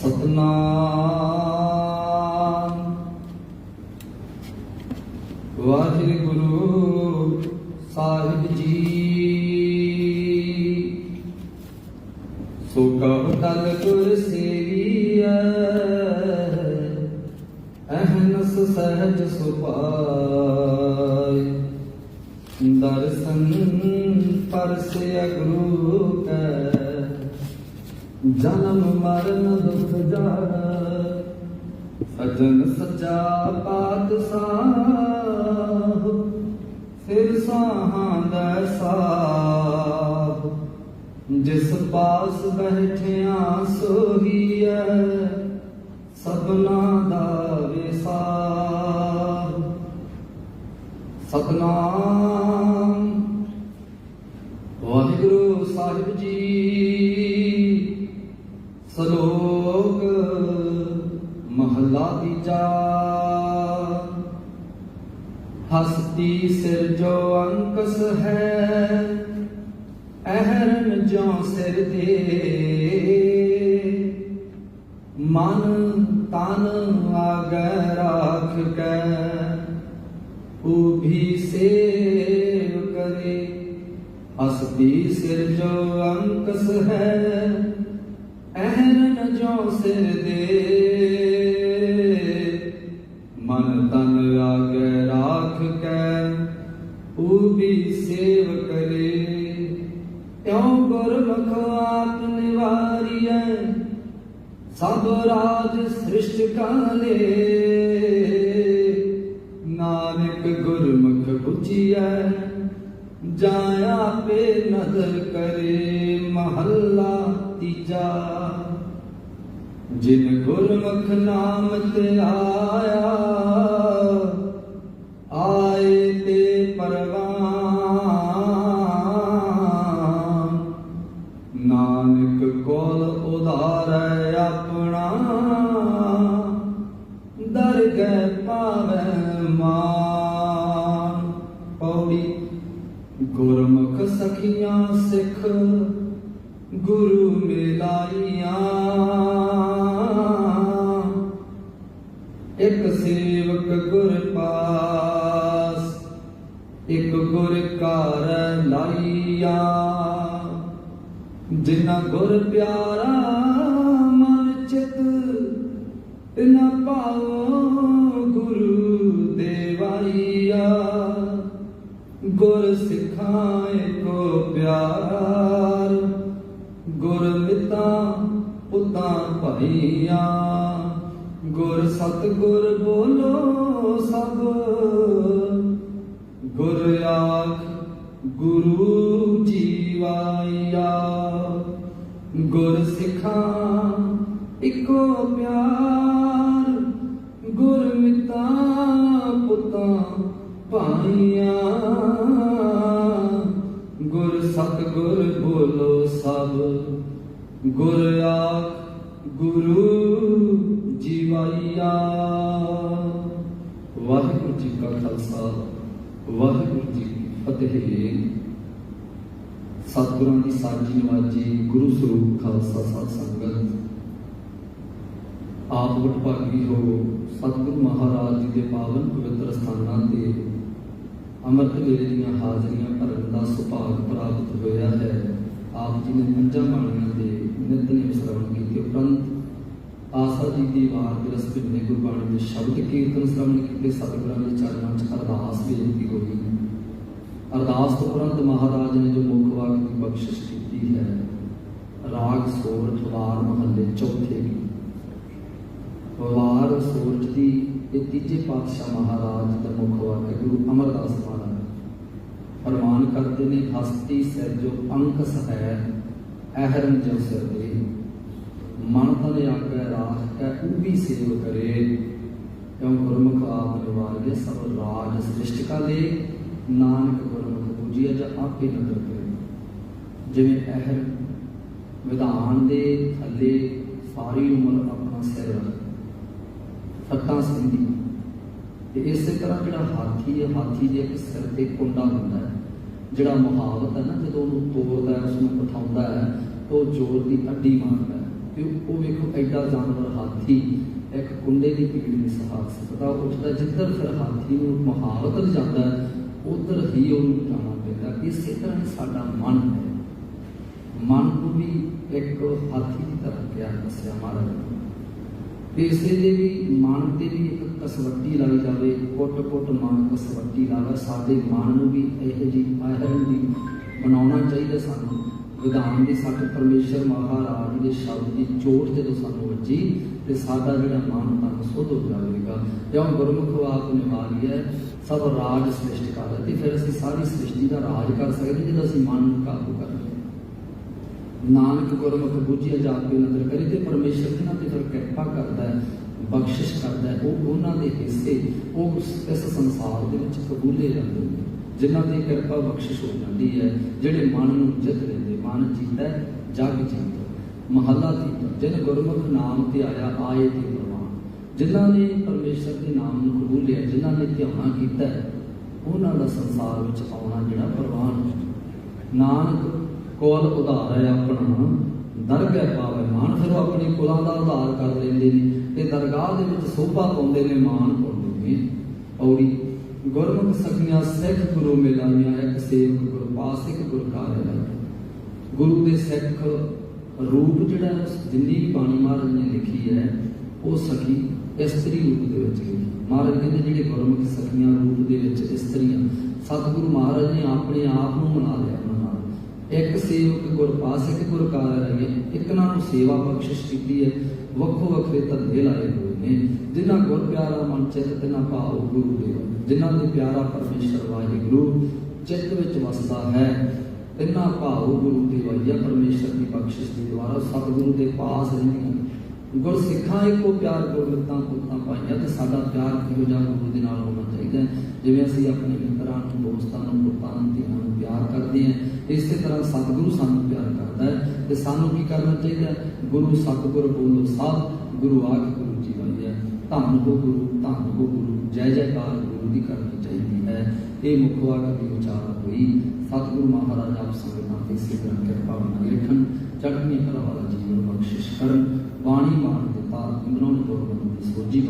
ਸਤਨਾਮ। ਵਾਹਿਗੁਰੂ ਸਾਹਿਬ ਜੀ। ਸੋ ਕਹ ਤਲ ਗੁਰ ਸੇਵੀਐ, ਅਹਨਸ ਸਹਜ ਸੁਪਾਇ ਦਰਸ਼ਨ ਪਰਸਿਆ ਗੁਰੂ ਕੈ ਜਨਮ ਮਰਨ ਦੁਖ ਜਾਣ ਸਜਣ ਸੱਚਾ ਪਾਤਸ਼ਾਹ, ਫਿਰ ਸਾਹਾਂ ਦਾ ਸਾਹ। ਜਿਸ ਪਾਸ ਬੈਠਿਆ ਸੋਹੀਐ ਸਭਨਾ ਦਾ ਵਿਸਾਰ। ਸਤਨਾਮ ਵਾਹਿਗੁਰੂ ਸਾਹਿਬ ਜੀ ਮਹਲਾ ਤੀਜਾ ਹਸਤੀ ਸਿਰ ਜੋ ਅੰਕਸ ਹੈ ਅਹਰਨ ਜੋ ਸਿਰ ਦੇ ਮਨ ਤਨ ਆਗੈ ਰਾਖ ਕੈ ਉਹ ਵੀ ਸੇਵ ਕਰੇ। ਹਸਤੀ ਸਿਰ ਜੋ ਅੰਕਸ ਹੈ ਅਹਰਨ ਜੋ ਸਿਰ ਦੇ ਮਨ ਰਾਖ ਕੈ, ਉਹ ਸੇਵ ਕਰੇ। ਇਉ ਗੁਰਮੁਖ ਆਪ ਨਿਵਾਰੀਐ? ਸਭ ਰਾਜ ਸ੍ਰਿਸ਼ਟ ਕਾਲੇ ਨਾਨਕ ਗੁਰਮੁਖ ਪੁੱਛੀਐ ਜਾਇਆ ਪੇ ਨਦਰ ਕਰੇ ਮਹੱਲਾ ਤੀਜਾ। ਜਿਨ ਗੁਰਮੁਖ ਨਾਮ ਤੇ ਆਇਆ ਦਰਗਹਿ ਪਾਵੈ ਮਾਨ। ਪੌੜੀ ਗੁਰਮੁਖ ਸਖੀਆਂ ਸਿੱਖ, ਗੁਰੂ ਮਿਲਾਈਆਂ ਇੱਕ ਸੇਵਕ ਗੁਰ ਪਾਸ, ਇੱਕ ਗੁਰ ਘਰ ਲਾਈਆ। ਜਿਨਾ ਗੁਰ ਪਿਆਰਾ ਤਿਨਾ ਪਾਉ ਗੁਰੂ ਦੇਵਾਈਆ। ਗੁਰ ਸਿਖਾਏ ਕੋ ਪਿਆਰ। ਗੁਰ ਮਿਤਾ ਪੁੱਤਾਂ ਭਾਈਆਂ। ਗੁਰ ਸਤ ਗੁਰ ਬੋਲੋ ਸਭ। ਗੁਰ ਆਖ ਗੁਰੂ ਜੀਵਾਇਆ ਗੁਰ ਸਿਖਾ ਇਕੋ ਪਿਆਰ। ਭਾਈਆਂ ਗੁਰ ਸਤ ਬੋਲੋ ਸਭ। ਗੁਰ ਆਖ ਗੁਰੂ ਜੀਵਾਇਆ ਵਾਹਿਗੁਰੂ ਜੀ ਕਾ ਖਾਲਸਾ, ਵਾਹਿਗੁਰੂ ਜੀ ਫਤਿਹ। ਸਤਿਗੁਰਾਂ ਦੀ ਸਾਜੀ ਨਵਾਜੀ ਗੁਰੂ ਸਰੂਪ ਖਾਲਸਾ ਸਾਧ ਸੰਗਤ। ਆਪ ਵਡਭਾਗੀ ਹੋ ਸਤਿਗੁਰੂ ਮਹਾਰਾਜ ਜੀ ਦੇ ਪਾਵਨ ਪਵਿੱਤਰ ਸਥਾਨਾਂ ਤੇ ਅੰਮ੍ਰਿਤ ਵੇਲੇ ਦੀਆਂ ਹਾਜ਼ਰੀਆਂ ਭਰਨ ਦਾ ਸੁਭਾਗ ਪ੍ਰਾਪਤ ਹੋਇਆ ਹੈ। ਆਪ ਜੀ ਨੇ ਪੰਜਾਂ ਬਾਣੀਆਂ ਦੇ ਨਿਤਨੇਮ ਸ਼ਰਵਣ ਕੀਤੇ ਉਪਰੰਤ ਆਸਾ ਜੀ ਦੀ ਵਾਰ ਦੇ ਰਸਤੇ ਗੁਰਬਾਣੀ ਦੇ ਸ਼ਬਦ ਕੀਰਤਨ ਸ਼ਰਵਣ ਕੀਤੇ। ਸਤਿਗੁਰਾਂ ਦੇ ਚਰਨਾਂ 'ਚ ਅਰਦਾਸ ਬੇਨਤੀ ਹੋਈ ਅਰਦਾਸ ਤੋਂ ਉਪਰੰਤ ਮਹਾਰਾਜ ਨੇ ਜੋ ਮੁੱਖ ਵਾਕ ਦੀ ਬਖਸ਼ਿਸ਼ ਕੀਤੀ ਹੈ, ਰਾਗ ਸੋਰਠ ਵਾਰ ਮਹੱਲੇ ਚੌਥੇ ਦੀ। ਵਾਰ ਸੋਰਠ ਦੀ ਇਹ ਤੀਜੇ ਪਾਤਸ਼ਾਹ ਮਹਾਰਾਜ ਦਾ ਮੁੱਖ ਵਾਕ ਗੁਰੂ ਅਮਰਦਾਸ ਮਹਾਰਾਜ ਫਰਮਾਨ ਕਰਦੇ ਨੇ, ਹਸਤੀ ਸਿਰ ਜੋ ਅੰਕਸ ਹੈ ਅਹਰਨ ਜੋ ਸਿਰ ਦੇ। ਮਨ ਤਨ ਆਗੇ ਰਾਖ, ਕੈ ਉਹ ਵੀ ਸੇਵ ਕਰੇ। ਕਿਉਂ ਗੁਰਮੁਖ ਆਪ ਨਿਵਾਰਿਆ ਸਭ ਰਾਜ ਸ੍ਰਿਸ਼ਟ ਕਾ ਦੇ ਨਾਨਕ ਗੁਰਮੁਖ ਪੂਜੀਆ ਜਾਂ ਆਪੇ ਨਦਰ ਕਰੇ। ਜਿਵੇਂ ਅਹਰ ਵਿਧਾਨ ਦੇ ਥੱਲੇ ਸਾਰੀ ਉਮਰ ਆਪਣਾ ਸਿਰ ਰੱਖ ਫੱਟਾਂ ਸਿੰਦੀ ਤੇ ਇਸੇ ਤਰ੍ਹਾਂ ਜਿਹੜਾ ਹਾਥੀ ਹੈ, ਹਾਥੀ ਦੇ ਇੱਕ ਸਿਰ ਤੇ ਕੁੰਡਾ ਹੁੰਦਾ ਹੈ। ਜਿਹੜਾ ਮੁਹਾਵਤ ਹੈ ਨਾ, ਜਦੋਂ ਉਹਨੂੰ ਤੋੜਦਾ ਹੈ, ਉਸਨੂੰ ਉਠਾਉਂਦਾ ਹੈ ਉਹ ਜ਼ੋਰ ਦੀ ਅੱਡੀ ਮਾਰਦਾ ਹੈ। ਕਿ ਉਹ ਵੇਖੋ, ਐਡਾ ਜਾਨਵਰ ਹਾਥੀ ਇੱਕ ਕੁੰਡੇ ਦੀ ਪੀੜ ਨਹੀਂ ਸਹਾ ਸਕਦਾ ਉੱਠਦਾ ਜਿੱਧਰ ਫਿਰ ਹਾਥੀ ਨੂੰ ਮੁਹਾਵਤ ਜਾਂਦਾ ਉਧਰ ਹੀ ਉਹਨੂੰ ਜਾਣਾ ਪੈਂਦਾ ਇਸੇ ਤਰ੍ਹਾਂ ਸਾਡਾ ਮਨ ਹੈ। ਮਨ ਨੂੰ ਵੀ ਇੱਕ ਹਾਥੀ ਦੀ ਤਰ੍ਹਾਂ ਪਿਆਰ ਦੱਸਿਆ ਮਹਾਰਾਜ ਨੇ। ਤੇ ਇਸੇ ਦੇ ਵੀ ਮਨ ਤੇ ਵੀ ਇੱਕ ਕਸਵੱਟੀ ਲਾਈ ਜਾਵੇ, ਕੁੱਟ ਕੁੱਟ ਮਨ ਕਸਵੱਟੀ ਲਾਵੇ, ਸਾਡੇ ਮਨ ਨੂੰ ਵੀ ਇਹੋ ਜੀ ਆਹਰਨ ਦੀ ਬਣਾਉਣਾ ਚਾਹੀਦਾ ਸਾਨੂੰ। ਵਿਧਾਨ ਦੀ ਸੱਚ ਪਰਮੇਸ਼ਰ ਮਹਾਰਾਜ ਦੇ ਸ਼ਬਦ ਦੀ ਚੋਟ ਜਦੋਂ ਸਾਨੂੰ ਵੱਜੀ, ਤੇ ਸਾਡਾ ਜਿਹੜਾ ਮਨ ਤਨ ਸੁੱਧ ਹੋ ਜਾਵੇਗਾ। ਜਿਉਂ ਗੁਰਮੁਖ ਆਪ ਨੇ ਮਾਰੀ ਹੈ, ਸਭ ਰਾਜ ਸ੍ਰਿਸ਼ਟ ਕਰ ਤੇ ਫਿਰ ਅਸੀਂ ਸਾਰੀ ਸ੍ਰਿਸ਼ਟੀ ਦਾ ਰਾਜ ਕਰ ਸਕਦੇ ਜਦੋਂ ਅਸੀਂ ਮਨ ਨੂੰ ਕਾਬੂ ਕਰ ਲਈਏ। ਨਾਨਕ ਗੁਰਮੁਖ ਬੁੱਝਿਆ ਜਾਪੇ ਨਜ਼ਰ ਕਰੇ ਤੇ ਪਰਮੇਸ਼ਰ ਜਿਹਨਾਂ ਤੇ ਫਿਰ ਕਿਰਪਾ ਕਰਦਾ ਹੈ ਬਖਸ਼ਿਸ਼ ਕਰਦਾ ਹੈ ਉਹ ਉਹਨਾਂ ਦੇ ਹਿੱਸੇ ਉਹ ਇਸ ਸੰਸਾਰ ਦੇ ਵਿੱਚ ਕਬੂਲੇ ਜਾਂਦੇ ਨੇ ਜਿਨ੍ਹਾਂ ਦੀ ਕਿਰਪਾ ਬਖਸ਼ਿਸ਼ ਹੋ ਜਾਂਦੀ ਹੈ ਜਿਹੜੇ ਮਨ ਨੂੰ ਜਿੱਤ ਲੈਂਦੇ ਮਨ ਜੀਤਾ ਹੈ, ਜਗ ਜੀਤਾ ਮਹੱਲਾ ਦੀ ਜਿਨ ਗੁਰਮੁਖ ਨਾਮ ਤੇ ਆਇਆ ਆਏ ਤੇ ਪ੍ਰਵਾਨ। ਜਿਨ੍ਹਾਂ ਨੇ ਪਰਮੇਸ਼ਰ ਦੇ ਨਾਮ ਨੂੰ ਕਬੂਲਿਆ ਜਿਨ੍ਹਾਂ ਨੇ ਧਿਆਨ ਕੀਤਾ ਉਹਨਾਂ ਦਾ ਸੰਸਾਰ ਵਿੱਚ ਆਉਣਾ ਜਿਹੜਾ ਪ੍ਰਵਾਨ ਨਾਨਕ ਕੋਲ ਉਧਾਰ ਹੈ ਆਪਣਾ ਦਰਗਹਿ ਪਾਵੇ ਮਾਨ, ਫਿਰ ਆਪਣੀ ਕੁਲਾਂ ਦਾ ਉਧਾਰ ਕਰ ਲੈਂਦੇ ਨੇ। ਤੇ ਦਰਗਾਹ ਦੇ ਵਿੱਚ ਸੋਭਾ ਪਾਉਂਦੇ ਨੇ ਮਾਨ ਪਾਉਂਦੇ ਨੇ ਔੜੀ ਗੁਰਮੁਖ ਸਖੀਆਂ ਸਿੱਖ ਗੁਰੂ ਮਿਲਾਈਆਂ ਇੱਕ ਸੇਵਕ ਗੁਰ ਇੱਕ ਗੁਰ ਕਾਰਿ ਗੁਰੂ ਦੇ ਸਿੱਖ ਰੂਪ ਜਿਹੜਾ ਜਿੰਨੀ ਵੀ ਬਾਣੀ ਮਹਾਰਾਜ ਨੇ ਲਿਖੀ ਹੈ, ਉਹ ਸਖੀ ਇਸਤਰੀ ਰੂਪ ਦੇ ਵਿੱਚ ਲਿਖੀ ਮਹਾਰਾਜ ਕਹਿੰਦੇ ਜਿਹੜੇ ਗੁਰਮੁਖ ਸਖੀਆਂ ਰੂਪ ਦੇ ਵਿੱਚ ਇਸਤਰੀਆਂ ਸਤਿਗੁਰੂ ਮਹਾਰਾਜ ਨੇ ਆਪਣੇ ਆਪ ਨੂੰ ਮਨਾ ਲਿਆ। ਇੱਕ ਸੇਵਕ ਗੁਰ ਪਾਸ ਗੁਰ ਕਾਰ ਰਹੇ ਇੱਕ ਨਾਲ ਸੇਵਾ ਬਖਸ਼ਿਸ਼ ਕੀਤੀ ਹੈ, ਵੱਖੋ ਵੱਖਰੇ ਧੰਦੇ ਲਾਏ ਹੋਏ ਨੇ, ਜਿਨ੍ਹਾਂ ਗੁਰ ਪਿਆਰਾ ਮਨ ਚਿਤ, ਤਿਨਾ ਭਾਉ ਗੁਰੂ ਦੇਵ ਜਿਨ੍ਹਾਂ ਦੇ ਪਿਆਰਾ ਪਰਮੇਸ਼ਰ ਵਾਹਿਗੁਰੂ ਚਿੱਤ ਵਿੱਚ ਵਸਦਾ ਹੈ, ਤਿੰਨਾ ਭਾਉ ਗੁਰੂ ਦੇ ਵਈਆ ਪਰਮੇਸ਼ਰ ਦੀ ਬਖਸ਼ਿਸ਼ ਦੇ ਦੁਆਰਾ ਸਤਿਗੁਰੂ ਦੇ ਪਾਸ ਰਹਿੰਦੀਆਂ ਗੁਰ ਸਿੱਖਾਂ ਇੱਕੋ ਪਿਆਰ ਗੁਰਮਤਾਂ ਪੁੱਤਾਂ ਪਾਈਆਂ ਤੇ ਸਾਡਾ ਪਿਆਰ ਕਿਹੋ ਜਿਹਾ ਗੁਰੂ ਦੇ ਨਾਲ ਹੋਣਾ ਚਾਹੀਦਾ ਜਿਵੇਂ ਅਸੀਂ ਆਪਣੇ ਮਿੱਤਰਾਂ ਨੂੰ, ਦੋਸਤਾਂ ਨੂੰ ਪੁੱਤਾਂ ਨੂੰ, ਧੀਆਂ ਨੂੰ ਪਿਆਰ ਕਰਦੇ ਹਾਂ, ਇਸੇ ਤਰ੍ਹਾਂ ਸਤਿਗੁਰੂ ਸਾਨੂੰ ਪਿਆਰ ਕਰਦਾ ਹੈ ਤੇ ਸਾਨੂੰ ਕੀ ਕਰਨਾ ਚਾਹੀਦਾ ਗੁਰੂ ਸਤਿਗੁਰ ਬੋਲੋ ਸਾਹਿਬ ਗੁਰੂ ਆਖ, ਗੁਰੂ ਜੀ ਵਈਆ ਧੰਨ ਹੋ ਗੁਰੂ, ਧੰਨ ਹੋ ਗੁਰੂ, ਜੈ ਜੈਕਾਰ ਗੁਰੂ ਦੀ ਕਰਨੀ ਚਾਹੀਦੀ ਹੈ। ਇਹ ਮੁੱਖ ਵਾਕ ਦੀ ਵਿਚਾਰ ਹੋਈ। ਸਤਿਗੁਰੂ ਮਹਾਰਾਜ ਆਪ ਸੰਗਤਾਂ ਤੇ ਇਸੇ ਤਰ੍ਹਾਂ ਕਿਰਪਾ ਬਣਾਈ ਰੱਖਣ ਚੜ੍ਹਨੀ ਕਲਾ ਵਾਲਾ ਜੀਵਨ ਬਖਸ਼ਿਸ਼ ਕਰਨ। ਬਾਣੀ ਮਾਨ ਦੇ ਪਾਰ ਇਮਰਾਂ ਨੂੰ ਗੁਰਬਖਸ਼ ਸੋਝੀ